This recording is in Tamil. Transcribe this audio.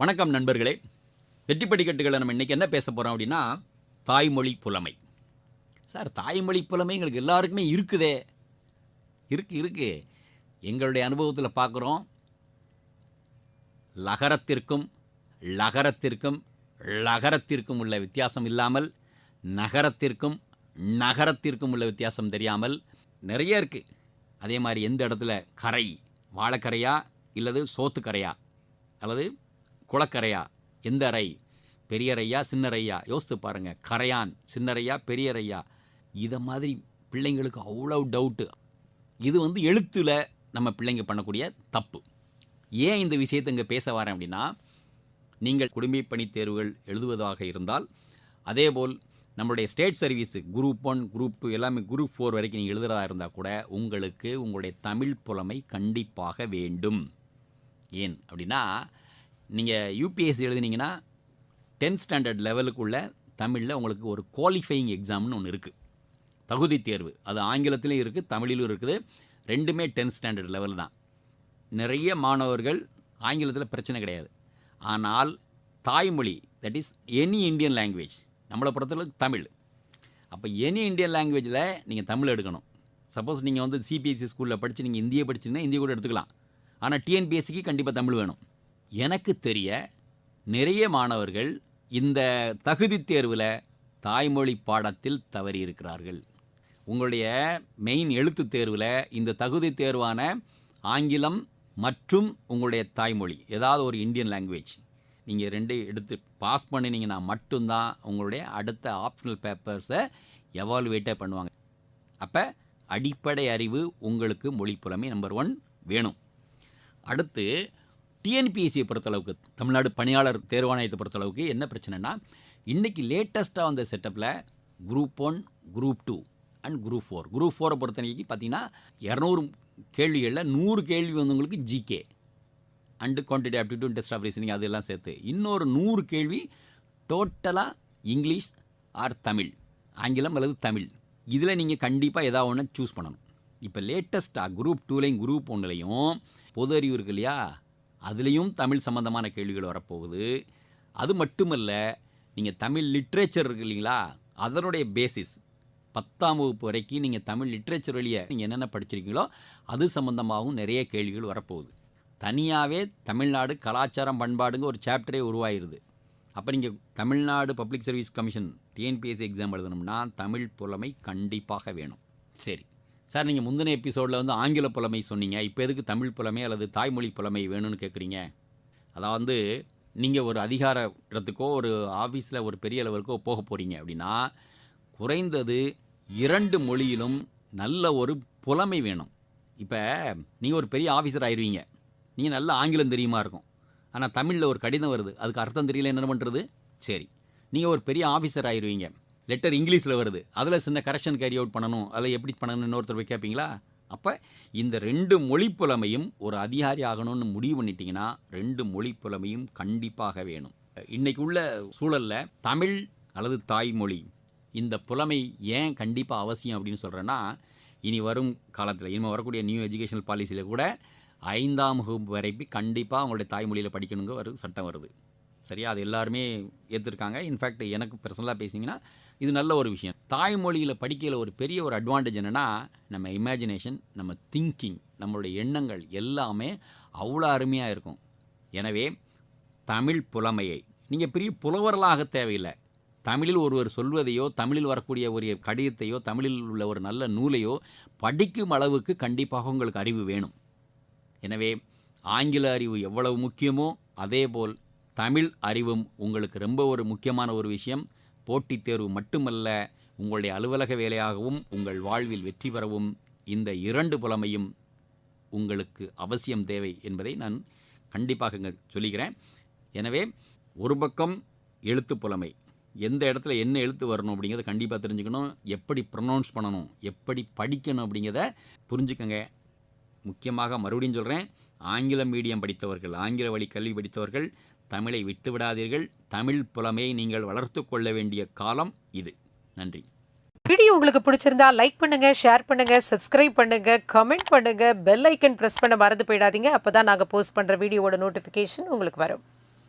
வணக்கம் நண்பர்களே. வெற்றி படிக்கட்டுகளை நம்ம இன்றைக்கி என்ன பேச போகிறோம் அப்படின்னா தாய்மொழி புலமை. சார் தாய்மொழி புலமை எங்களுக்கு எல்லாருக்குமே இருக்குதே. இருக்கு இருக்கு. எங்களுடைய அனுபவத்தில் பார்க்குறோம் லகரத்திற்கும் லகரத்திற்கும் லகரத்திற்கும் உள்ள வித்தியாசம் இல்லாமல் நகரத்திற்கும் நகரத்திற்கும் உள்ள வித்தியாசம் தெரியாமல் நிறைய இருக்குது அதே மாதிரி எந்த இடத்துல கரை வாழைக்கரையா இல்லது சோத்துக்கரையா அல்லது குளக்கரையா எந்த அறை பெரியரையா சின்னரையா? யோசித்து பாருங்கள் கரையான் சின்னரையா பெரியரையா? இதை மாதிரி பிள்ளைங்களுக்கு அவ்வளோ டவுட்டு இது வந்து எழுத்தில் நம்ம பிள்ளைங்க பண்ணக்கூடிய தப்பு. ஏன் இந்த விஷயத்தை இங்கே பேச வரேன் அப்படின்னா நீங்கள் குடிமை பணி தேர்வுகள் எழுதுவதாக இருந்தால் அதேபோல் நம்மளுடைய state service group one group two எல்லாமே குரூப் ஃபோர் வரைக்கும் நீங்கள் எழுதுறதா இருந்தால் கூட உங்களுக்கு உங்களுடைய தமிழ் புலமை கண்டிப்பாக வேண்டும். ஏன் அப்படின்னா நீங்கள் யூபிஎஸ்சி எழுதுனீங்கன்னா டென்த் ஸ்டாண்டர்ட் லெவலுக்குள்ள தமிழில் உங்களுக்கு ஒரு குவாலிஃபையிங் எக்ஸாம்னு ஒன்று இருக்குது தகுதி தேர்வு. அது ஆங்கிலத்திலையும் இருக்குது தமிழிலும் இருக்குது. ரெண்டுமே டென்த் ஸ்டாண்டர்ட் லெவல் தான். நிறைய மாணவர்கள் ஆங்கிலத்தில் பிரச்சனை கிடையாது. ஆனால் தாய்மொழி that is any Indian language நம்மளை பொறுத்தளவுக்கு தமிழ். அப்போ எனி இந்தியன் லாங்குவேஜில் நீங்கள் தமிழ் எடுக்கணும். சப்போஸ் நீங்கள் வந்து சிபிஎஸ்சி ஸ்கூலில் படித்து நீங்கள் இந்தியை படிச்சிங்கன்னா இந்திய கூட எடுத்துக்கலாம். ஆனால் டிஎன்பிஎஸ்சிக்கு கண்டிப்பாக தமிழ் வேணும். எனக்கு தெரிய நிறைய மாணவர்கள் இந்த தகுதி தேர்வில் தாய்மொழி பாடத்தில் தவறி இருக்கிறார்கள் உங்களுடைய மெயின் எழுத்து தேர்வில் இந்த தகுதி தேர்வான ஆங்கிலம் மற்றும் உங்களுடைய தாய்மொழி ஏதாவது ஒரு இந்தியன் லாங்குவேஜ் நீங்கள் ரெண்டு எடுத்து பாஸ் பண்ணினீங்கன்னா மட்டும்தான் உங்களுடைய அடுத்த ஆப்ஷனல் பேப்பர்ஸை எவால்வேட்டே பண்ணுவாங்க. அப்போ அடிப்படை அறிவு உங்களுக்கு மொழி புலமை நம்பர் ஒன் வேணும். அடுத்து டிஎன்பிஎஸ்சியை பொறுத்தளவுக்கு தமிழ்நாடு பணியாளர் தேர்வாணையத்தை பொறுத்தளவுக்கு என்ன பிரச்சனைனா இன்றைக்கி லேட்டஸ்ட்டாக வந்த செட்டப்பில் group one group two and group four group ஃபோரை பொறுத்தவரைக்கும் பார்த்தீங்கன்னா இரநூறு கேள்விகளில் நூறு கேள்வி வந்தவங்களுக்கு GK and quantity aptitude test of reasoning அதெல்லாம் சேர்த்து இன்னொரு நூறு கேள்வி டோட்டலாக இங்கிலீஷ் ஆர் தமிழ் ஆங்கிலம் அல்லது தமிழ். இதில் நீங்கள் கண்டிப்பாக ஏதாவது ஒன்று சூஸ் பண்ணணும். இப்போ லேட்டஸ்ட்டாக குரூப் டூலையும் குரூப் ஒன்றுலையும் பொது அறிவு இருக்கு இல்லையா? அதுலேயும் தமிழ் சம்மந்தமான கேள்விகள் வரப்போகுது. அது மட்டுமல்ல நீங்கள் தமிழ் லிட்ரேச்சர் இருக்கு இல்லைங்களா? அதனுடைய பேசிஸ் பத்தாம் வகுப்பு வரைக்கும் நீங்கள் தமிழ் லிட்ரேச்சர் வழியை நீங்கள் என்னென்ன படிச்சிருக்கீங்களோ அது சம்மந்தமாகவும் நிறைய கேள்விகள் வரப்போகுது. தனியாகவே தமிழ்நாடு கலாச்சாரம் பண்பாடுங்க ஒரு சாப்டரே உருவாயிருது. அப்போ நீங்கள் Tamil Nadu public service commission TNPSC exam எழுதணும்னா தமிழ் புலமை கண்டிப்பாக வேணும். சரி. சார் நீங்கள் முந்தின எபிசோடில் வந்து ஆங்கில புலமை சொன்னீங்க. இப்போ எதுக்கு தமிழ் புலமை அல்லது தாய்மொழி புலமை வேணும்னு கேட்குறீங்க அதாவது நீங்கள் ஒரு அதிகார இடத்துக்கோ ஒரு ஆஃபீஸில் ஒரு பெரிய லெவலுக்கோ போக போகிறீங்க அப்படின்னா குறைந்தது இரண்டு மொழியிலும் நல்ல ஒரு புலமை வேணும். இப்போ நீங்கள் ஒரு பெரிய ஆஃபீஸர் ஆயிடுவீங்க நீங்கள் நல்ல ஆங்கிலம் தெரியுமா இருக்கும். ஆனால் தமிழில் ஒரு கடிதம் வருது. அதுக்கு அர்த்தம் தெரியல என்ன பண்ணுறது சரி. நீங்கள் ஒரு பெரிய ஆஃபீஸர் ஆயிடுவீங்க லெட்டர் இங்கிலீஷில் வருது. அதில் சின்ன கரெக்ஷன் கேரி அவுட் பண்ணணும். அதில் எப்படி பண்ணணும்னு இன்னொருத்தர் போய் கேட்பீங்களா அப்போ இந்த ரெண்டு மொழி புலமையும் ஒரு அதிகாரி ஆகணும்னு முடிவு பண்ணிட்டீங்கன்னா ரெண்டு மொழி புலமையும் கண்டிப்பாக வேணும். இன்றைக்கு உள்ள சூழலில் தமிழ் அல்லது தாய்மொழி இந்த புலமை ஏன் கண்டிப்பாக அவசியம் அப்படின்னு சொல்கிறேன்னா இனி வரும் காலத்தில் இனிமேல் வரக்கூடிய நியூ எஜுகேஷனல் பாலிசியில் கூட ஐந்தாம் வகுப்பு வரைக்கும் கண்டிப்பாக அவங்களுடைய தாய்மொழியில் படிக்கணுங்க ஒரு சட்டம் வருது. சரியா? அது எல்லாருமே ஏற்றுருக்காங்க இன்ஃபேக்ட் எனக்கு பர்சனலாக பேசிங்கன்னா இது நல்ல ஒரு விஷயம். தாய்மொழியில் படிக்கையில் ஒரு பெரிய ஒரு அட்வான்டேஜ் என்னென்னா நம்ம இமேஜினேஷன் நம்ம திங்கிங் நம்மளுடைய எண்ணங்கள் எல்லாமே அவ்வளோ அருமையாக இருக்கும். எனவே தமிழ் புலமையை நீங்கள் பெரிய புலவர்களாக தேவையில்லை. தமிழில் ஒருவர் சொல்வதையோ தமிழில் வரக்கூடிய ஒரு கடிதத்தையோ தமிழில் உள்ள ஒரு நல்ல நூலையோ படிக்கும் அளவுக்கு கண்டிப்பாக உங்களுக்கு அறிவு வேணும். எனவே ஆங்கில அறிவு எவ்வளவு முக்கியமோ அதேபோல் தமிழ் அறிவும் உங்களுக்கு ரொம்ப ஒரு முக்கியமான ஒரு விஷயம். போட்டித் தேர்வு மட்டுமல்ல உங்களுடைய அலுவலக வேலையாகவும் உங்கள் வாழ்வில் வெற்றி பெறவும் இந்த இரண்டு புலமையும் உங்களுக்கு அவசியம் தேவை என்பதை நான் கண்டிப்பாக இங்கே சொல்லிக்கிறேன். எனவே ஒரு பக்கம் எழுத்து புலமை. எந்த இடத்துல என்ன எழுத்து வரணும் அப்படிங்கிறத கண்டிப்பாக தெரிஞ்சுக்கணும். எப்படி ப்ரொனவுன்ஸ் பண்ணணும் எப்படி படிக்கணும் அப்படிங்கிறத புரிஞ்சுக்கங்க. முக்கியமாக மறுபடியும் சொல்கிறேன் ஆங்கிலம் மீடியம் படித்தவர்கள் ஆங்கில வழி கல்வி படித்தவர்கள் தமிழை விட்டு விடாதீர்கள். தமிழ் புலமையை நீங்கள் வளர்த்து கொள்ள வேண்டிய காலம் இது. நன்றி. வீடியோ உங்களுக்கு பிடிச்சிருந்தா லைக் பண்ணுங்க ஷேர் பண்ணுங்க சப்ஸ்கிரைப் பண்ணுங்க கமெண்ட் பண்ணுங்க பெல் ஐக்கன் பிரஸ் பண்ண மறந்து போயிடாதீங்க. அப்பதான் நாங்கள் போஸ்ட் பண்ற வீடியோவோட நோட்டிஃபிகேஷன் உங்களுக்கு வரும்.